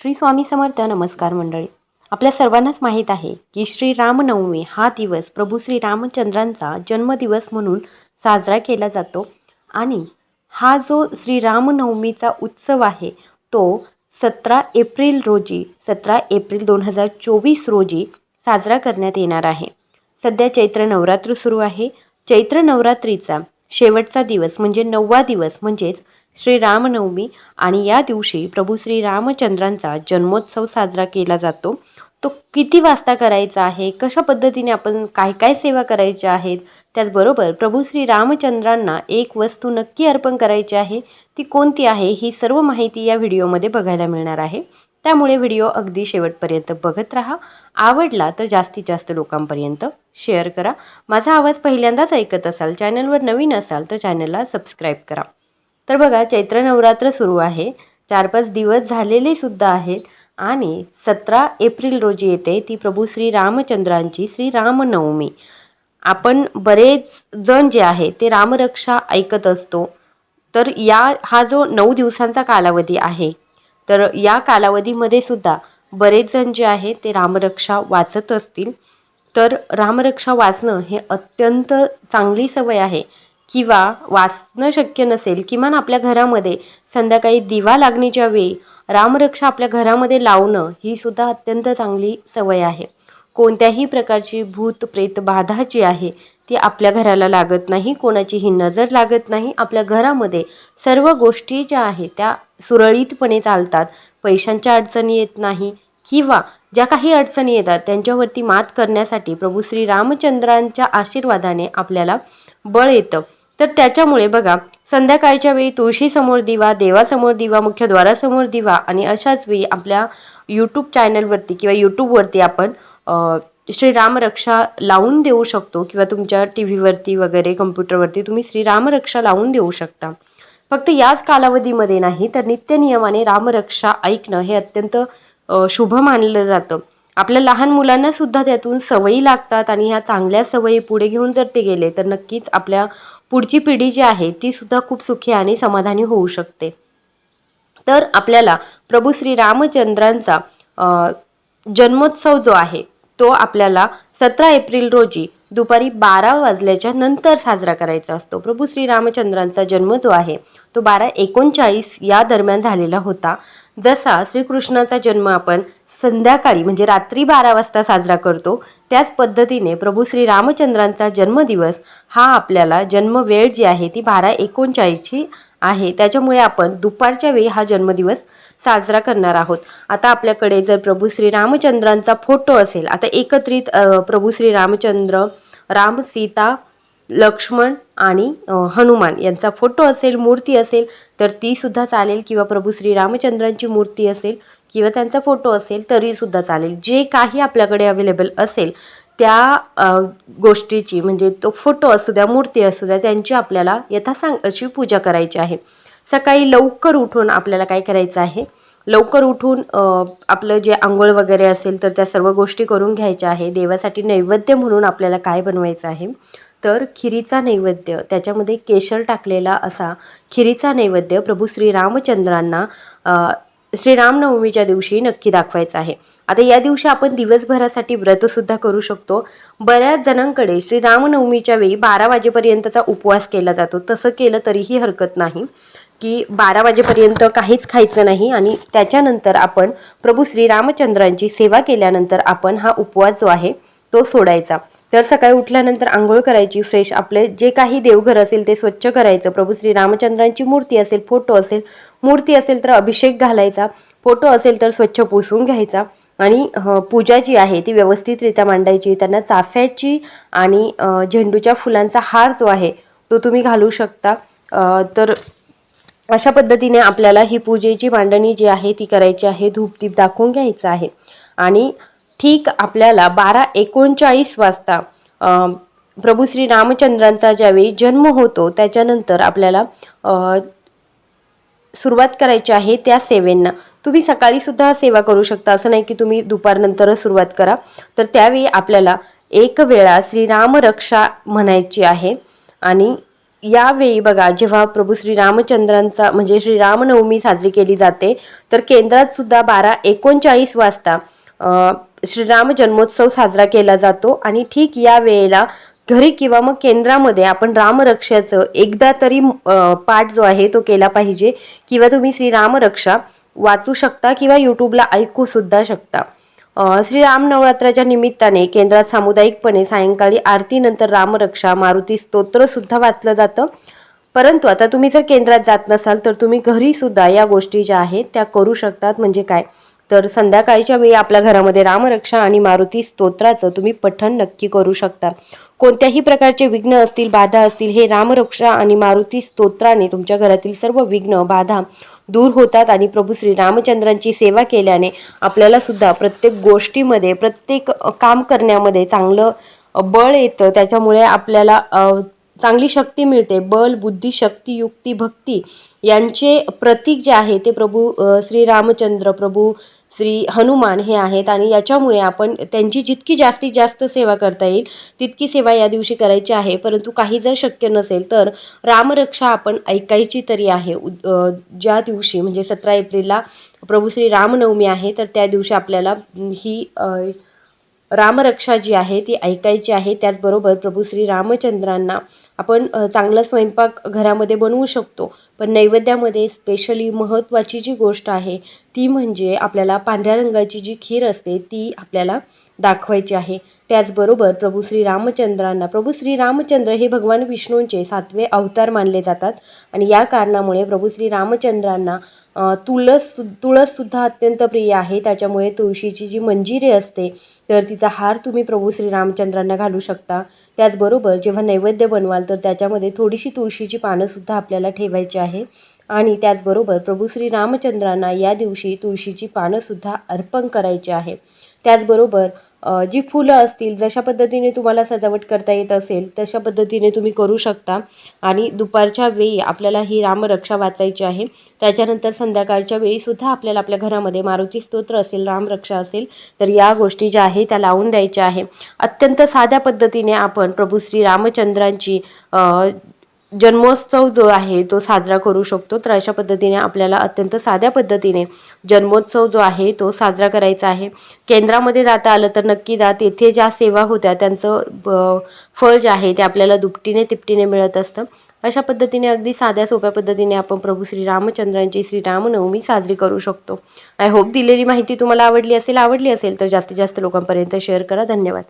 श्री स्वामी समर्थ नमस्कार मंडळी. आपल्या सर्वांनाच माहीत आहे की श्री रामनवमी हा दिवस प्रभू श्री रामचंद्रांचा जन्मदिवस म्हणून साजरा केला जातो आणि हा जो श्री रामनवमीचा उत्सव आहे तो सतरा एप्रिल रोजी सतरा एप्रिल दोन हजार चोवीस रोजी साजरा करण्यात येणार आहे. सध्या चैत्र नवरात्र सुरू आहे. चैत्र नवरात्रीचा शेवटचा दिवस म्हणजे नववा दिवस म्हणजेच श्री रामनवमी आणि या दिवशी प्रभू श्री रामचंद्रांचा जन्मोत्सव साजरा केला जातो. तो किती वाजता करायचा आहे? कशा पद्धतीने आपण काय काय सेवा करायच्या आहेत त्याचबरोबर प्रभू श्री रामचंद्रांना एक वस्तू नक्की अर्पण करायची आहे ती कोणती आहे? ही सर्व माहिती या व्हिडिओमध्ये बघायला मिळणार आहे. त्यामुळे व्हिडिओ अगदी शेवटपर्यंत बघत राहा. आवडला तर जास्तीत जास्त लोकांपर्यंत शेअर करा. माझा आवाज पहिल्यांदाच ऐकत असाल चॅनलवर नवीन असाल तर चॅनलला सबस्क्राईब करा. तर बघा चैत्र नवरात्र सुरू आहे. चार पाच दिवस झालेले सुद्धा आहेत आणि सतरा एप्रिल रोजी येते ती प्रभू श्री रामचंद्रांची श्री रामनवमी. आपण बरेच जण जे आहे ते रामरक्षा ऐकत असतो. तर या हा जो नऊ दिवसांचा कालावधी आहे तर या कालावधीमध्ये सुद्धा बरेच जण जे आहे ते रामरक्षा वाचत असतील. तर रामरक्षा वाचणं हे अत्यंत चांगली सवय आहे. किंवा वाचणं शक्य नसेल किमान आपल्या घरामध्ये संध्याकाळी दिवा लागणीच्या वेळी रामरक्षा आपल्या घरामध्ये लावणं ही सुद्धा अत्यंत चांगली सवय आहे. कोणत्याही प्रकारची भूत प्रेत बाधा जी आहे ती आपल्या घराला लागत नाही. कोणाचीही नजर लागत नाही. आपल्या घरामध्ये सर्व गोष्टी ज्या आहेत त्या सुरळीतपणे चालतात. पैशांच्या अडचणी येत नाही किंवा ज्या काही अडचणी येतात त्यांच्यावरती मात करण्यासाठी प्रभू श्री रामचंद्रांच्या आशीर्वादाने आपल्याला बळ येतं. तर त्याच्यामुळे बघा संध्याकाळच्या वेळी तुळशीसमोर दिवा देवासमोर दिवा मुख्य द्वारासमोर दिवा आणि अशाच वेळी आपल्या यूट्यूब चॅनलवरती किंवा यूट्यूबवरती आपण श्रीरामरक्षा लावून देऊ शकतो किंवा तुमच्या टी व्हीवरती वगैरे कम्प्युटरवरती तुम्ही श्रीरामरक्षा लावून देऊ शकता. फक्त याच कालावधीमध्ये नाही तर नित्यनियमाने रामरक्षा ऐकणं हे अत्यंत शुभ मानलं जातं. आपल्या लहान मुलांना सुद्धा त्यातून सवयी लागतात आणि ह्या चांगल्या सवयी पुढे घेऊन जर ते गेले तर नक्कीच आपल्या पुढची पिढी जी आहे ती सुद्धा खूप सुखी आणि समाधानी होऊ शकते. तर आपल्याला प्रभू श्री रामचंद्रांचा जन्मोत्सव जो आहे तो आपल्याला सतरा एप्रिल रोजी दुपारी बारा वाजल्याच्या नंतर साजरा करायचा असतो. प्रभू श्री रामचंद्रांचा जन्म जो आहे तो बारा एकोणचाळीस या दरम्यान झालेला होता. जसा श्रीकृष्णाचा जन्म आपण संध्याकाळी म्हणजे रात्री बारा वाजता साजरा करतो त्याच पद्धतीने प्रभू श्री रामचंद्रांचा जन्मदिवस हा आपल्याला जन्मवेळ जी आहे ती बारा एकोणचाळीसची आहे. त्याच्यामुळे आपण दुपारच्या वेळी हा जन्मदिवस साजरा करणार आहोत. आता आपल्याकडे जर प्रभू श्री रामचंद्रांचा फोटो असेल आता एकत्रित प्रभू श्री रामचंद्र राम सीता लक्ष्मण आणि हनुमान यांचा फोटो असेल मूर्ती असेल तर ती सुद्धा चालेल किंवा प्रभू श्री रामचंद्रांची मूर्ती असेल किंवा त्यांचा फोटो असेल तरीसुद्धा चालेल. जे काही आपल्याकडे अवेलेबल असेल त्या गोष्टीची म्हणजे तो फोटो असू द्या मूर्ती असू द्या त्यांची आपल्याला यथासांग अशी पूजा करायची आहे. सकाळी लवकर उठून आपल्याला काय करायचं आहे? लवकर उठून आपलं जे आंघोळ वगैरे असेल तर त्या सर्व गोष्टी करून घ्यायच्या आहे. देवासाठी नैवेद्य म्हणून आपल्याला काय बनवायचं आहे? तर खिरीचा नैवेद्य त्याच्यामध्ये केशर टाकलेला असा खिरीचा नैवेद्य प्रभू श्री रामचंद्रांना श्रीरामनवमीच्या दिवशी नक्की दाखवायचं आहे. आता या दिवशी आपण दिवसभरासाठी व्रतसुद्धा करू शकतो. बऱ्याच जणांकडे श्रीरामनवमीच्या वेळी बारा वाजेपर्यंतचा उपवास केला जातो. तसं केलं तरीही हरकत नाही. की बारा वाजेपर्यंत काहीच खायचं नाही आणि त्याच्यानंतर आपण प्रभू श्रीरामचंद्रांची सेवा केल्यानंतर आपण हा उपवास जो आहे तो सोडायचा. तर सकाळी उठल्यानंतर आंघोळ करायची फ्रेश आपले जे काही देवघर असेल ते स्वच्छ करायचं. प्रभू श्री रामचंद्रांची मूर्ती असेल फोटो असेल मूर्ती असेल तर अभिषेक घालायचा. फोटो असेल तर स्वच्छ पुसून घ्यायचा. आणि पूजा जी आहे ती व्यवस्थितरित्या मांडायची. त्यांना चाफ्याची आणि झेंडूच्या फुलांचा हार जो आहे तो तुम्ही घालू शकता. तर अशा पद्धतीने आपल्याला ही पूजेची मांडणी जी आहे ती करायची आहे. धूपदीप दाखवून घ्यायचं आहे. आणि ठीक आपल्याला बारा एकोणचाळीस वाजता प्रभू श्री रामचंद्रांचा ज्यावेळी जन्म होतो त्याच्यानंतर आपल्याला सुरुवात करायची आहे त्या सेवेंना. तुम्ही सकाळीसुद्धा सेवा करू शकता. असं नाही की तुम्ही दुपारनंतरच सुरुवात करा. तर त्यावेळी आपल्याला एक वेळा श्रीराम रक्षा म्हणायची आहे. आणि यावेळी बघा जेव्हा प्रभू श्री रामचंद्रांचा म्हणजे श्रीरामनवमी साजरी केली जाते तर केंद्रात सुद्धा बारा एकोणचाळीस वाजता श्रीराम जन्मोत्सव साजरा केला जातो आणि ठीक या वेळेला घरी किंवा मग केंद्रामध्ये आपण रामरक्षाचं एकदा तरी पाठ जो आहे तो केला पाहिजे किंवा तुम्ही श्रीरामरक्षा वाचू शकता किंवा यूट्यूबला ऐकू सुद्धा शकता. श्रीराम नवरात्राच्या निमित्ताने केंद्रात सामुदायिकपणे सायंकाळी आरतीनंतर रामरक्षा मारुती स्तोत्र सुद्धा वाचलं जातं. परंतु आता तुम्ही जर केंद्रात जात नसाल तर तुम्ही घरी सुद्धा या गोष्टी ज्या आहेत त्या करू शकतात. म्हणजे काय? तर संध्याकाळच्या वेळी आपल्या घरामध्ये रामरक्षा आणि मारुती स्तोत्राचं तुम्ही पठण नक्की करू शकता. कोणत्याही प्रकारचे विघ्न असतील बाधा असतील हे रामरक्षा आणि मारुती स्तोत्राने तुमच्या घरातील सर्व विघ्न बाधा दूर होतात आणि प्रभू श्री रामचंद्रांची सेवा केल्याने आपल्याला सुद्धा प्रत्येक गोष्टीमध्ये प्रत्येक काम करण्यामध्ये चांगलं बळ येतं. त्याच्यामुळे आपल्याला चांगली शक्ती मिळते. बल बुद्धी शक्ती युक्ती भक्ती यांचे प्रतीक जे आहे ते प्रभू श्री रामचंद्र प्रभू श्री हनुमान हे आहेत आणि याच्यामुळे आपण त्यांची जितकी जास्तीत जास्त सेवा करता येईल तितकी सेवा या दिवशी करायची आहे. परंतु काही जर शक्य नसेल तर रामरक्षा आपण ऐकायची तरी आहे. ज्या दिवशी म्हणजे सतरा एप्रिलला प्रभू श्री रामनवमी आहे तर त्या दिवशी आपल्याला ही रामरक्षा जी आहे ती ऐकायची आहे. त्याचबरोबर प्रभू श्री रामचंद्रांना आपण चांगला स्वयंपाक घरामध्ये बनवू शकतो. पण नैवेद्यामध्ये स्पेशली महत्त्वाची जी गोष्ट आहे ती म्हणजे आपल्याला पांढऱ्या रंगाची जी खीर असते ती आपल्याला दाखवायची आहे. त्याचबरोबर प्रभू श्री रामचंद्रांना प्रभू श्री रामचंद्र हे भगवान विष्णूंचे सातवे अवतार मानले जातात. आणि या कारणामुळे प्रभू श्री रामचंद्रांना तुळस तुळससुद्धा अत्यंत प्रिय आहे. त्याच्यामुळे तुळशीची जी मंजिरी असते तर तिचा हार तुम्ही प्रभू श्री रामचंद्रांना घालू शकता. त्याचबरोबर जेव्हा नैवेद्य बनवाल तर त्याच्यामध्ये थोडीशी तुळशीची पानंसुद्धा आपल्याला ठेवायची आहे. आणि त्याचबरोबर प्रभू श्री रामचंद्रांना या दिवशी तुळशीची पानंसुद्धा अर्पण करायची आहे. त्याचबरोबर जी फुलं असतील जशा पद्धतीने तुम्हाला सजावट करता येत असेल तशा पद्धतीने तुम्ही करू शकता. आणि दुपारच्या वेळी आपल्याला ही रामरक्षा वाचायची आहे. त्याच्यानंतर संध्याकाळच्या वेळीसुद्धा आपल्याला आपल्या घरामध्ये मारुती स्तोत्र असेल रामरक्षा असेल तर या गोष्टी ज्या आहे त्या लावून द्यायच्या आहे. अत्यंत साध्या पद्धतीने आपण प्रभू श्री रामचंद्रांची जन्मोत्सव जो आहे तो साजरा करू शकतो. तर अशा पद्धतीने आपल्याला अत्यंत साध्या पद्धतीने जन्मोत्सव जो आहे तो साजरा करायचा आहे. केंद्रामध्ये जाता आलं तर नक्की जा. तेथे ज्या सेवा होत्या त्यांचं ब- फळ जे आहे ते आपल्याला दुपटीने तिपटीने मिळत असतं. अशा पद्धतीने अगदी साध्या सोप्या पद्धतीने आपण प्रभू श्री रामचंद्रांची श्री रामनवमी साजरी करू शकतो. आय होप दिलेली माहिती तुम्हाला आवडली असेल आवडली असेल तर जास्तीत जास्त लोकांपर्यंत शेअर करा. धन्यवाद.